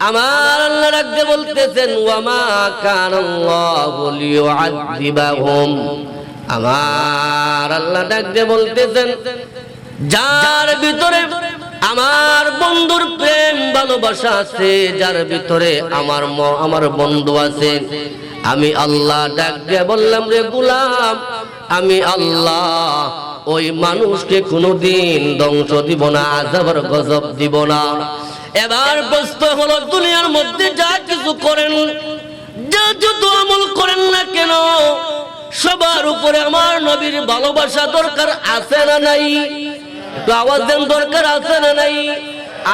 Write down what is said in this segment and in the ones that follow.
আমার আল্লাহ রাখতে বলতেছেন, ওয়ামা লিয়ুআযিবাহুম আমার আল্লাহ ডাকতে বলতেছেন, যার ভিতরে আমার বন্ধুর প্রেম, ভালোবাসা আছে, যার ভিতরে আমার আমার বন্ধু আছে। আমি আল্লাহ ডাক দিয়ে বললাম, রে গুলাম, আমি আল্লাহ ওই মানুষকে কোনোদিন ধ্বংস দিব না আজাবার গজব দিব না। এবার প্রশ্ন হলো দুনিয়ার মধ্যে যা কিছু করেন, যা যত আমল করেন না কেন, সবার উপরে আমার নবীর ভালোবাসা দরকার আছে না নাই? আওয়াজ দেন, দরকার আছে না নাই?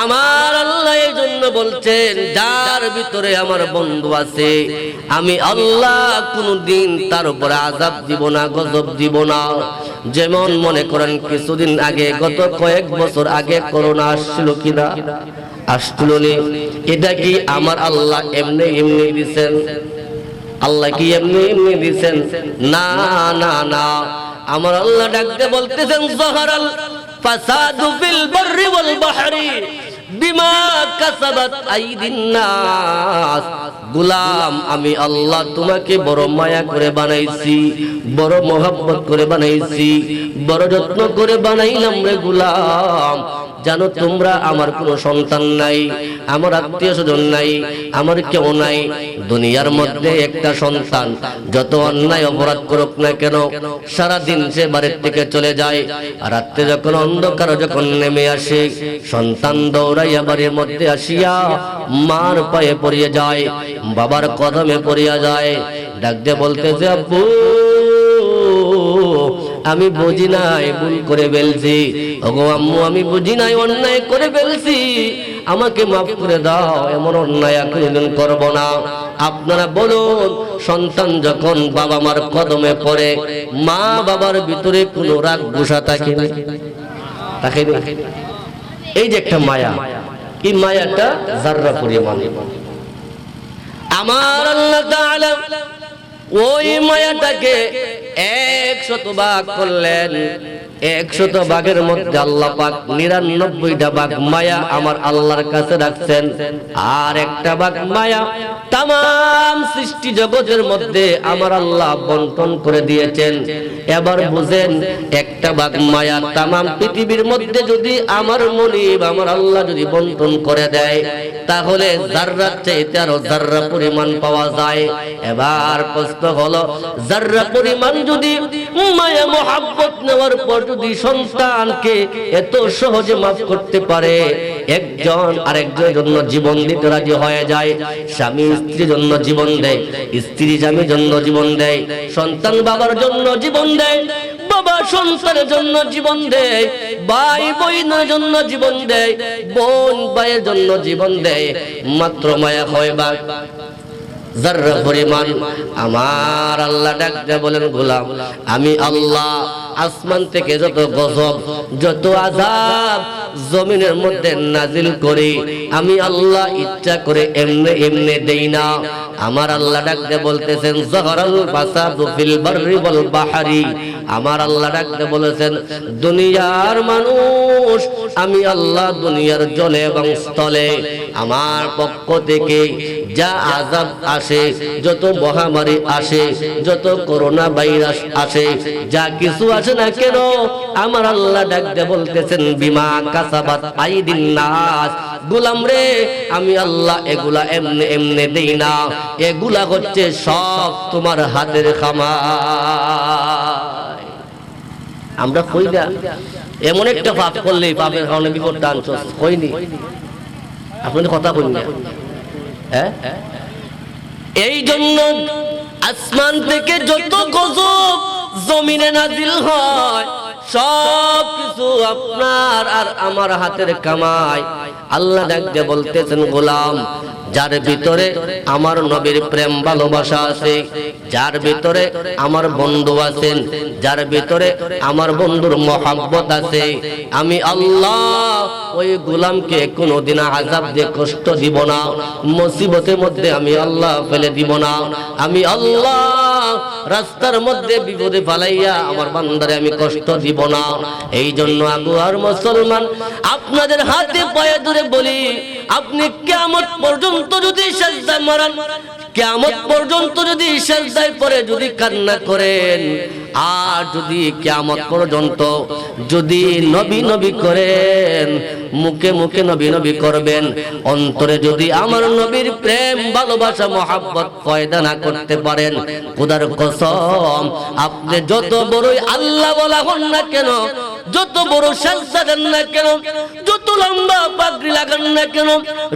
আমার আল্লাহ এই জন্য বলছেন, যার ভিতরে আমার বন্ধু আছে, আমি আল্লাহ কোনদিন তার উপরে আজাব দিব না, গজব দিব না। যেমন মনে করেন, কিছুদিন আগে, গত কয়েক বছর আগে করোনা আসছিল কিনা? আসছিল এটা কি আমার আল্লাহ এমনি এমনি দিছেন? আল্লাহ কি এমনি এমনি দিছেন? না না না। আমার আল্লাহ ডাকতে বলতেছেন, জহরাল ফাসাদু ফিল বাররি ওয়াল বাহরি। গুলাম, আমি আল্লাহ তোমাকে বড় মায়া করে বানাইছি, বড় মোহাম্মত করে বানাইছি, বড় যত্ন করে বানাইলাম রে গুলাম। জানো তোমরা আমার কোনো সন্তান নাই, আমার আত্মীয় স্বজন নাই, আমার কেউ নাই। দুনিয়ার মধ্যে একটা সন্তান, যত অন্যায় অপরাধ করুক না কেন সারা দিন সে বাড়ির থেকে চলে যায়। আর রাত্রে যখন অন্ধকার যখন নেমে আসে, সন্তান দৌড়াইয়া বাড়ির মধ্যে আসিয়া মার পায়ে পড়িয়ে যায়, বাবার কদমে পড়িয়া যায়। ডাক দিয়ে বলতেছে, আব্বু, আমি বুঝি নাই, ভুল করে ফেলছি। ওগো আম্মু, আমি বুঝি নাই, অন্যায় করে ফেলছি। আমাকে মাফ করে দাও, এমন অন্যায় কোনোদিন করব না। আপনারা বলুন, সন্তান যখন বাবা মার কদমে পড়ে, মা বাবার ভিতরে কোনো রাগ গুসা থাকে থাকে এই যে একটা মায়া, এই মায়াটা জাররা পরিমাণ আমার আল্লাহ ওই মায়াটাকে আমার আল্লাহর কাছে রাখছেন। আর একটা ভাগ মায়া তাম সৃষ্টি জগতের মধ্যে আমার আল্লাহ বন্টন করে দিয়েছেন। এবার বুঝেন, একটা ভাগ মায়া তাম পৃথিবীর মধ্যে যদি আমার মনিব, আমার আল্লাহ যদি বন্টন করে দেয়, তাহলে জাররার চাইতে আরও জাররা পরিমাণ পাওয়া যায়। এবার প্রশ্ন হলো জাররা পরিমাণ যদি মায়া মোহাব্বত নেওয়ার পর যদি সন্তানকে এত সহজে মাফ করতে পারে, একজন আরেকজনের জন্য জীবন দিতে রাজি হয়ে যায়, স্বামী স্ত্রীর জন্য জীবন দেয়, স্ত্রী স্বামীর জন্য জীবন দেয়, সন্তান বাবার জন্য জীবন দেয়, বাবা সন্তানের জন্য জীবন দেয়, ভাই বোনের জন্য জীবন দেয়, বোন ভাইয়ের জন্য জীবন দেয়, মাত্র মায়া হয় বা জাররা পরিমাণ আমার আল্লাহ ডাকতে বলেন, গোলাম, আমি আল্লাহ আসমান থেকে যত গজব, যত আযাব জমিনের মধ্যে নাজিল করি, আমি আল্লাহ ইচ্ছা করে এমনি এমনি দেই না। আমার আল্লাহ ডাকতে বলতেছেন জহরাল ফাসাদু ফিল বাররি ওয়াল বাহরি। আমার আল্লাহ ডাকতে বলেছেন, দুনিয়ার মানুষ, আমি আল্লাহ দুনিয়ার জলে এবং স্থলে, আমার পক্ষ থেকে যা আজাব আসে যত মহামারী আসে যত করোনা ভাইরাস আসে যা কিছু আসে না কেন? আমার আল্লাহ ডাকতে বলতেছেন বিমা কাসাবাত আইদিন নাস। গোলাম রে আমি আল্লাহ এগুলা এমনে এমনে দেই না। এগুলা হচ্ছে সব তোমার হাতের খামার। আমরা কই না এমন একটা পাপ করলে পাপের কারণে বিপদটা আনছো কইনি? আপনাদের কথা কই না। হ্যাঁ? এই জন্য আসমান থেকে যত গজব জমিনে নাজিল হয় সব কিছু আপনার আর আমার হাতের কামাই। আল্লাহ ডাকতে বলতেছেন, গোলাম, যার ভিতরে আমার নবীর প্রেম ভালোবাসা আছে, যার ভিতরে আমার বন্ধু আছেন, যার ভিতরে আমার বন্ধুর মহাব্বত আছে, আমি আল্লাহ ওই গোলামকে কোনোদিন আজাব দিয়ে কষ্ট দিব না, মুসিবতের মধ্যে আমি আল্লাহ ফেলে দিব না, আমি আল্লাহ রাস্তার মধ্যে বিপদে ফালাইয়া আমার বান্দারে আমি কষ্ট দিব না। এই জন্য আগু আর মুসলমান, আপনাদের হাতে পায়ে ধরে বলি, আপনি কেমন পর্যন্ত যদি সাজদা মারান কেমন পর্যন্ত যদি সাজদায় পরে যদি কান্না করেন আর যদি কেমন পর্যন্ত যদি নবী নবী করেন, মুখে মুখে নবী নবী করবেন, অন্তরে যদি আমার নবীর প্রেম, ভালোবাসা, মহাব্বত পয়দা না করতে পারেন, খোদার কসম, আপনি যত বড়ই আল্লাহ বলা হন না কেন যত বড় সাজদা দেন না কেন, যত লম্বা পাগড়ি লাগান না কেন,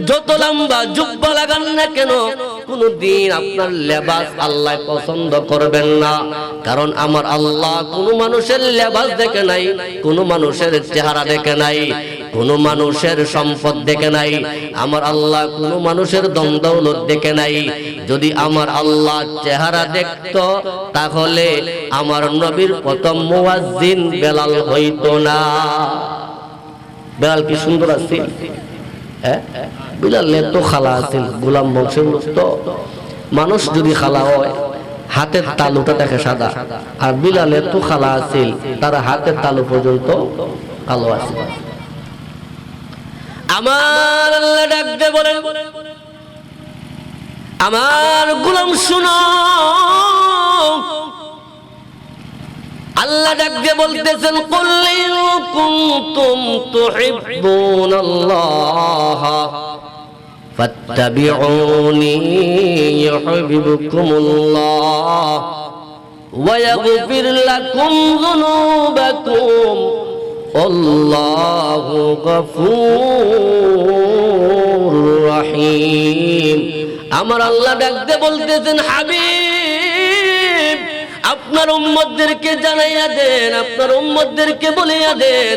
যত লম্বা জুব্বা লাগান না কেন, কোনদিন আপনার লেবাস আল্লাহ পছন্দ করবেন না। কারণ আমার আল্লাহ কোন মানুষের লেবাস দেখে নাই, কোন মানুষের চেহারা দেখে নাই, কোন মানুষের সম্পদ দেখে নাই, আমার আল্লাহ কোন মানুষের দ্বন্দ্বলত দেখে নাই। যদি আমার আল্লাহ চেহারা দেখত, তাহলে আমার নবীর প্রথম মুয়াজ্জিন বেলাল হইতো। না বেলাল কি সুন্দর আছে? হ্যাঁ? বিলাল এত খালা আছিল গোলাম বংশের তো। মানুষ যদি খালা হয়, হাতের তালুটা দেখে সাদা। আর বিলাল এত খালা আছিল তারা হাতের তালু পর্যন্ত কালো আছে। আমার ডাকতে বলেন, আমার গোলাম শুনো। আল্লাহ ডাকতে বলতেছেন কুল্লি কুনতুম তুহিব্বুনাল্লাহ ফাত্তাবিউনি ইউহিব্বুকুমুল্লাহ ويغفر لكم ذنوبكم والله غفور رحيم আমার আল্লাহ ডাকতে বলতেছেন হাবিব আপনার উম্মতদেরকে জানাইয়া দেন, আপনার উম্মতদেরকে বলিয়া দেন,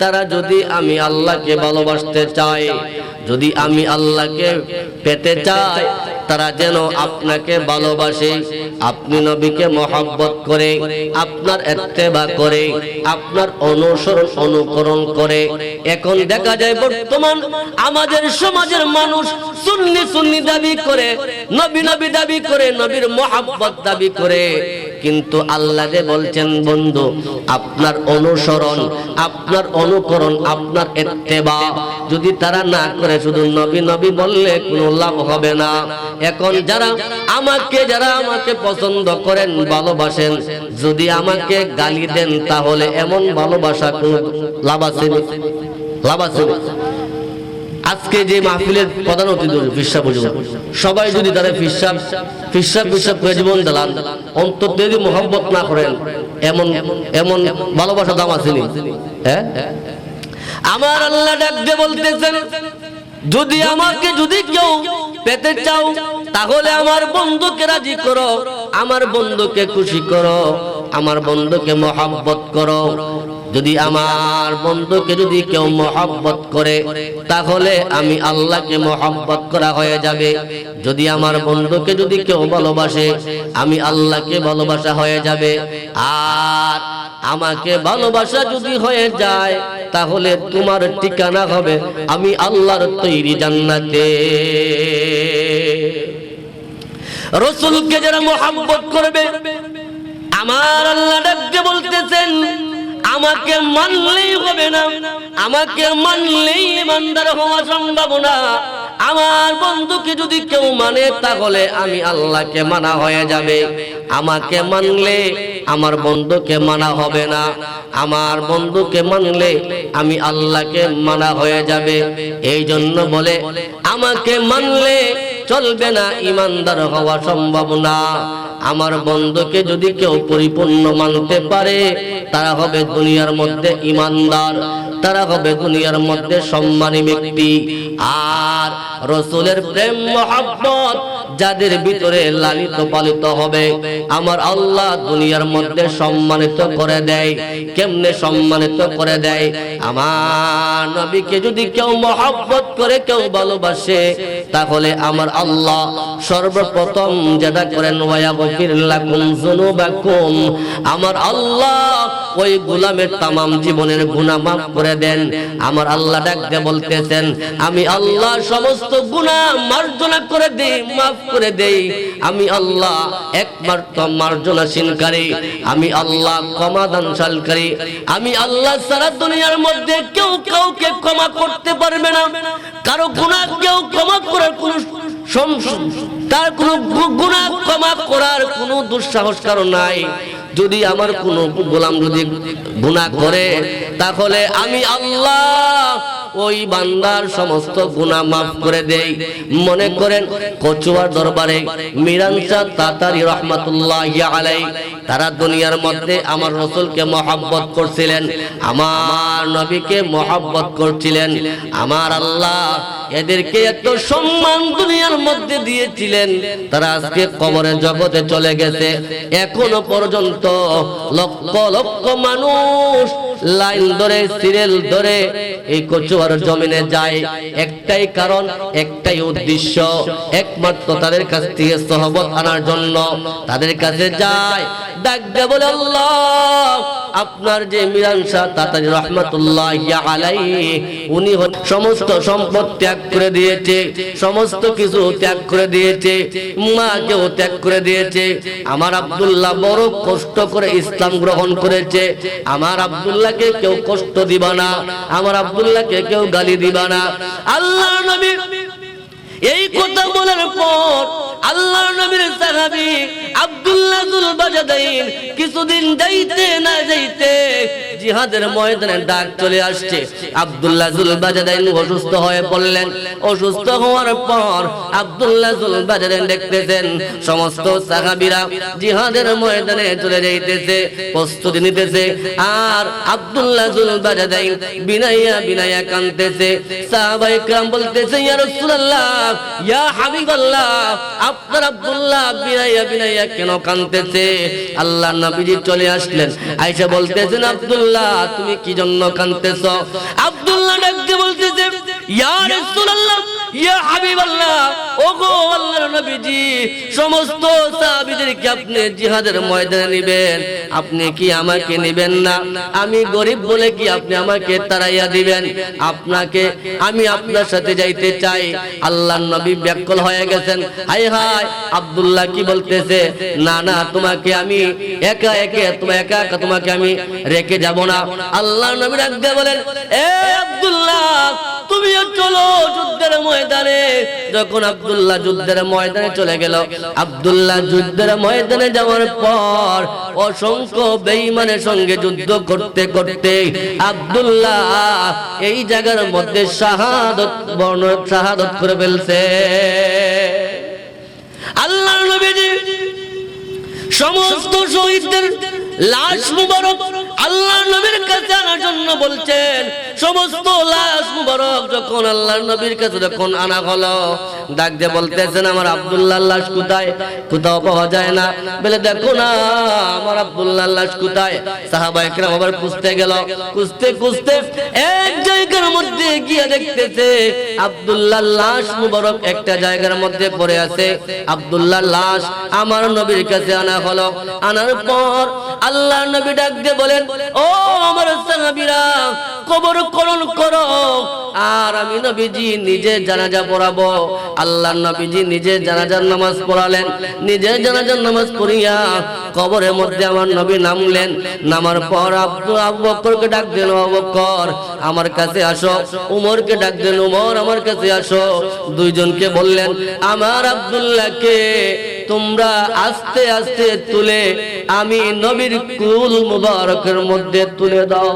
তারা যদি আমি আল্লাহকে ভালোবাসতে চায়, যদি আমি আল্লাহকে পেতে চাই, তারা যেন আপনাকে ভালোবাসে, আপনি নবীকে মহব্বত করে, আপনার এত্তেবা করে, আপনার অনুসরণ অনুকরণ করে। এখন দেখা যায় বর্তমান আমাদের সমাজের মানুষ সুন্নি সুন্নি দাবি করে, নবী নবী দাবি করে, নবীর মহাব্বত দাবি করে। কিন্তু আল্লাহ যে বলছেন, বন্ধু, আপনার অনুসরণ, আপনার অনুকরণ, আপনার এত্তেবা, যদি তারা না করে, শুধু নবী নবী বললে কোনো লাভ হবে না এখন যারা আমাকে যারা আমাকে পছন্দ করেন, ভালোবাসেন, যদি আমাকে গালি দেন, তাহলে এমন ভালোবাসা কোনো লাভ আছে লাভ আছে? আজকে যে মাহফিলের প্রধান অতিথি ফিসাব সবাই যদি তারা ফিসাব ফিসাব ফিসাব করে জীবন দিলাম অন্তর যদি মোহাম্মত না করেন, এমন এমন ভালোবাসা দাম আসেনি। হ্যাঁ আমার আল্লাহ ডাকতে বলতেছেন, যদি আমাকে যদি কেউ পেতে চাও, তাহলে আমার বন্ধুকে রাজি করো, আমার বন্ধুকে খুশি করো, আমার বন্ধুকে মহাব্বত করো। যদি আমার বন্ধুকে যদি কেউ মহাব্বত করে, তাহলে আমি আল্লাহকে মহাব্বত করা হয়ে যাবে। যদি আমার বন্ধুকে যদি কেউ ভালোবাসে, আমি আল্লাহকে ভালোবাসা হয়ে যাবে। আর আমাকে ভালোবাসা যদি হয়ে যায়, তাহলে তোমার ঠিকানা হবে আমি আল্লাহর তৈরি জান্নাতে। রসুলকে যারা মোহাম্মত করবে, আমার আল্লাহ ডাকতে বলতেছেন আমাকে মানলেই হবে না। আমাকে মানলেই ইমানদার হওয়া সম্ভব না। আমার বন্ধুকে যদি কেউ মানে তাহলে আমি আল্লাহকে মানা হয়ে যাবে। আমাকে মানলে আমার বন্ধুকে মানা হবে না। আমার বন্ধুকে মানলে আমি আল্লাহকে মানা হয়ে যাবে। এই জন্য বলে, আমাকে মানলে চলবে না, ইমানদার হওয়া সম্ভব না। আমার বন্ধুকে যদি কেউ পরিপূর্ণ মানতে পারে, তারা হবে দুনিয়ার মধ্যে ইমানদার। তারা হবে দুনিয়ার মধ্যে সম্মানী ব্যক্তি। আর রসুলের প্রেম, মহাব্বত যাদের ভিতরে লালিত পালিত হবে, আমার আল্লাহ দুনিয়ার মধ্যে সম্মানিত করে দেয়। কেমনে সম্মানিত করে দেয়? আমার নবীকে যদি কেউ মহাব্বত করে, কেউ ভালোবাসে, তাহলে আমার আল্লাহ সর্বপ্রথম যেটা করেন আমার আল্লাহ ওই গুলামের তামাম জীবনের গুনাহ মাফ করে করে দেন। আমার আল্লাহ ডাকতে বলতেছেন, আমি আল্লাহ সমস্ত গুনাহ মার্জনা করে দেই, মাফ করে দেই। আমি আল্লাহ একমাত্র মার্জনাশীলকারী। আমি আল্লাহ ক্ষমা দানশালকারী আমি আল্লাহ সারা দুনিয়ার মধ্যে কেউ কাউকে ক্ষমা করতে পারবে না। কারও গুনাহ কেউ ক্ষমা করার কোন তার কোনো গু- গুনাহ ক্ষমা করার কোনো দুঃসাহস কারও নাই। যদি আমার কোনো গোলাম যদি গুণা করে তাহলে আমি আল্লাহ ওই বান্দার সমস্ত গুনাহ মাফ করে দেই। মনে করেন কচুয়ার দরবারে মিরান শাহ তাতারি রহমাতুল্লাহ আলাই তারা দুনিয়ার মধ্যে আমার রসুলকে মহাব্বত করছিলেন, আমার নবীকে মহাব্বত করছিলেন, আমার আল্লাহ এদেরকে এত সম্মান দুনিয়ার মধ্যে দিয়েছিলেন, তারা আজকে কবরের জগতে চলে গেছে। এখনও পর্যন্ত লক্ষ লক্ষ মানুষ লাইন ধরে, সিরিয়াল ধরে, এই কচুয়ার জমিনে যায়। একটাই কারণ, একটাই উদ্দেশ্য, একমাত্র তাদের কাছ থেকে সহবত আনার জন্য। তাদের কাছে যায়, ডাক বলে, আল্লাহ আপনার যে মিরান শাহ তাতারি রহমতুল্লাহ আলাই উনি সমস্ত সম্পদ ত্যাগ করে দিয়েছে, সমস্ত কিছু ত্যাগ করে দিয়েছে মাকেও ত্যাগ করে দিয়েছে। আমার আব্দুল্লাহ বড় কষ্ট করে ইসলাম গ্রহণ করেছে। আমার আব্দুল্লাহকে কেউ কষ্ট দিবা না, আমার আব্দুল্লাহকে কেউ গালি দিবা না। আল্লাহ নবী, এই কথা বলার পর আল্লাহ নবীর সাহাবী আব্দুল্লাহ জুল বাজাদাইন কিছুদিন যাইতে না যাইতে জিহাদের ময়দানে ডাক চলে আসছে আব্দুল্লাহ জুল বাজাদাইন অসুস্থ হয়ে পড়লেন অসুস্থ হওয়ার পর আব্দুল্লাহ জুল বাজাদাইন দেখতেছেন সমস্ত সাহাবীরা জিহাদের ময়দানে চলে যাইতেছে প্রস্তুতি নিতেছে আর আব্দুল্লাহ জুল বাজাদাইন বিনাইয়া বিনাইয়া কানতেছে সাহাবায়ে کرام বলতেছে ইয়া রাসূলুল্লাহ ইয়া হাবিবাল্লাহ আপনার আব্দুল্লাহ বিনাইয়া বিনাইয়া কেন কানতেছে আল্লাহ নবীজি চলে আসলেন আয়েশা বলতেছেন আব্দুল্লাহ তুমি কি জন্য কানতেছ আব্দুল্লাহ ডাকতে আপনি কি আমাকে না? আমি গরিব বলে কি আপনি আমাকে দিবেন? আপনাকে আমি আপনার সাথে যাইতে চাই। আল্লাহর নবী ব্যাকল হয়ে গেছেন। হাই হাই আব্দুল্লাহ কি বলতেছে? না না, তোমাকে আমি একা, একে তোমার একা একা তোমাকে আমি রেখে যাব না। আল্লাহর নবী বলেন, এ তুমিও চলো যুদ্ধের ময়দানে। যখন আব্দুল্লাহ যুদ্ধের ময়দানে চলে গেল, আব্দুল্লাহ যুদ্ধের ময়দানে যাওয়ার পর অসংখ্য বেঈমানের সঙ্গে যুদ্ধ করতে করতে আব্দুল্লাহ এই জায়গার মধ্যে শাহাদত বর্ণ শাহাদত করে ফেলছে। আল্লাহ নবীজি সমস্ত শহীদদের লাশ মুবারক আল্লাহ নবীর কাছে আনার জন্য বলছেন, সমস্ত লাশ মুবারক যখন আল্লাহ নবীর কাছে যখন আনা হলো, ডাক দিয়ে বলতেছেন, আমার আব্দুল্লাহ লাশ কোথায়? কোথাও পাওয়া যায় না। বলে, দেখো না, আমার আব্দুল্লাহ লাশ কোথায়? সাহাবা একরাম আবার খুঁজতে গেল। খুঁজতে খুঁজতে এক জায়গার মধ্যে গিয়ে দেখতেছে আব্দুল্লাহ লাশ মুবারক একটা জায়গার মধ্যে পড়ে আছে। আব্দুল্লাহ লাশ আমার নবীর কাছে আনা হলো। আনার পর আল্লাহ নবী ডাক দিয়ে বলেন ও আমার সাহাবীরা কবর করো। আর আমি নবীজি নিজে জানাজা পড়াবো। আল্লাহ নবীজি নিজে জানাজার নামাজ পড়ালেন। নিজে জানাজার নামাজ পড়িয়া কবরের মধ্যে আমার নবী নামলেন। নামার পর ডাক আমার কাছে আসো। উমরকে ডাক দিল উমর, আমার কাছে আসো। দুইজনকে বললেন, আমার আব্দুল্লাহকে তোমরা আস্তে আস্তে তুলে আমি নবীর কুল মুবারকের মধ্যে তুলে দাও।